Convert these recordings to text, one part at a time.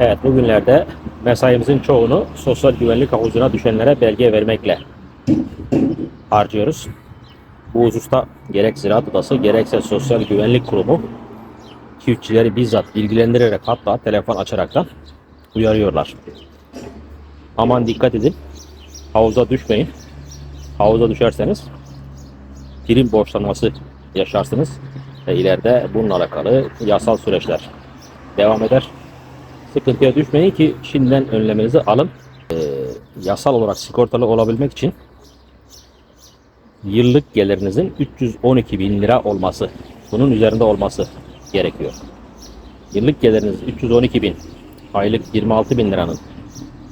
Evet bugünlerde mesaimizin çoğunu sosyal güvenlik havuzuna düşenlere belge vermekle harcıyoruz. Bu hususta gerek Ziraat Odası gerekse Sosyal Güvenlik Kurumu çiftçileri bizzat bilgilendirerek hatta telefon açaraktan uyarıyorlar. Aman dikkat edin. Havuza düşmeyin. Havuza düşerseniz prim borçlanması yaşarsınız ve ileride bununla alakalı yasal süreçler devam eder. Sıkıntıya düşmeyin ki şimdiden önlemenizi alın. Ee, yasal olarak sigortalı olabilmek için yıllık gelirinizin 312 bin lira olması, bunun üzerinde olması gerekiyor. Yıllık geliriniz 312 bin, aylık 26 bin liranın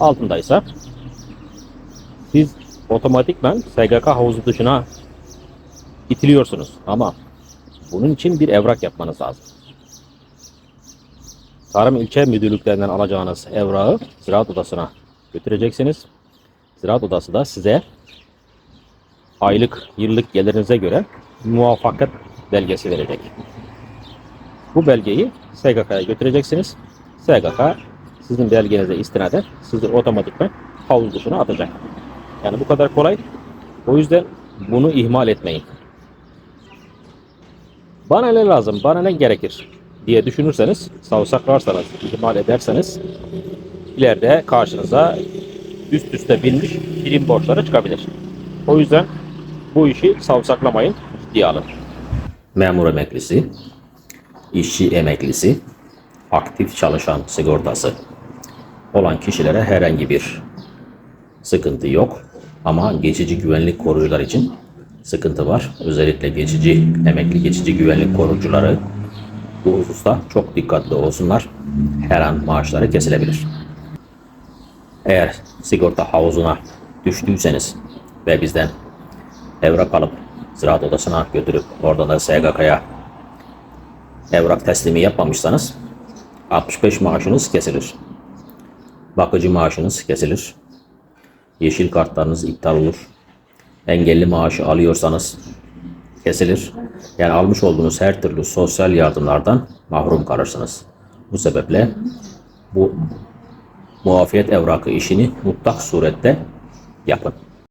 altındaysa siz otomatikman SGK havuzu dışına itiliyorsunuz. Ama bunun için bir evrak yapmanız lazım. Tarım ilçe müdürlüklerinden alacağınız evrağı Ziraat Odası'na götüreceksiniz. Ziraat Odası da size aylık, yıllık gelirinize göre muvaffakat belgesi verecek. Bu belgeyi SGK'ya götüreceksiniz. SGK sizin belgenize istinaden sizi otomatikman havuz dışına atacak. Yani bu kadar kolay. O yüzden bunu ihmal etmeyin. Bana ne lazım, bana ne gerekir diye düşünürseniz, savsaklarsanız, ihmal ederseniz ileride karşınıza üst üste binmiş prim borçları çıkabilir. O yüzden bu işi savsaklamayın, ciddiye alın. Memur emeklisi, işçi emeklisi, aktif çalışan sigortası olan kişilere herhangi bir sıkıntı yok. Ama geçici güvenlik koruyucular için sıkıntı var. Özellikle geçici, emekli geçici güvenlik koruyucuları bu hususta çok dikkatli olsunlar. Her an maaşları kesilebilir. Eğer sigorta havuzuna düştüyseniz ve bizden evrak alıp ziraat odasına götürüp orada da SGK'ya evrak teslimi yapmamışsanız 65 maaşınız kesilir. Bakıcı maaşınız kesilir. Yeşil kartlarınız iptal olur. Engelli maaşı alıyorsanız kesilir. Yani almış olduğunuz her türlü sosyal yardımlardan mahrum kalırsınız. Bu sebeple bu muafiyet evrakı işini mutlak surette yapın.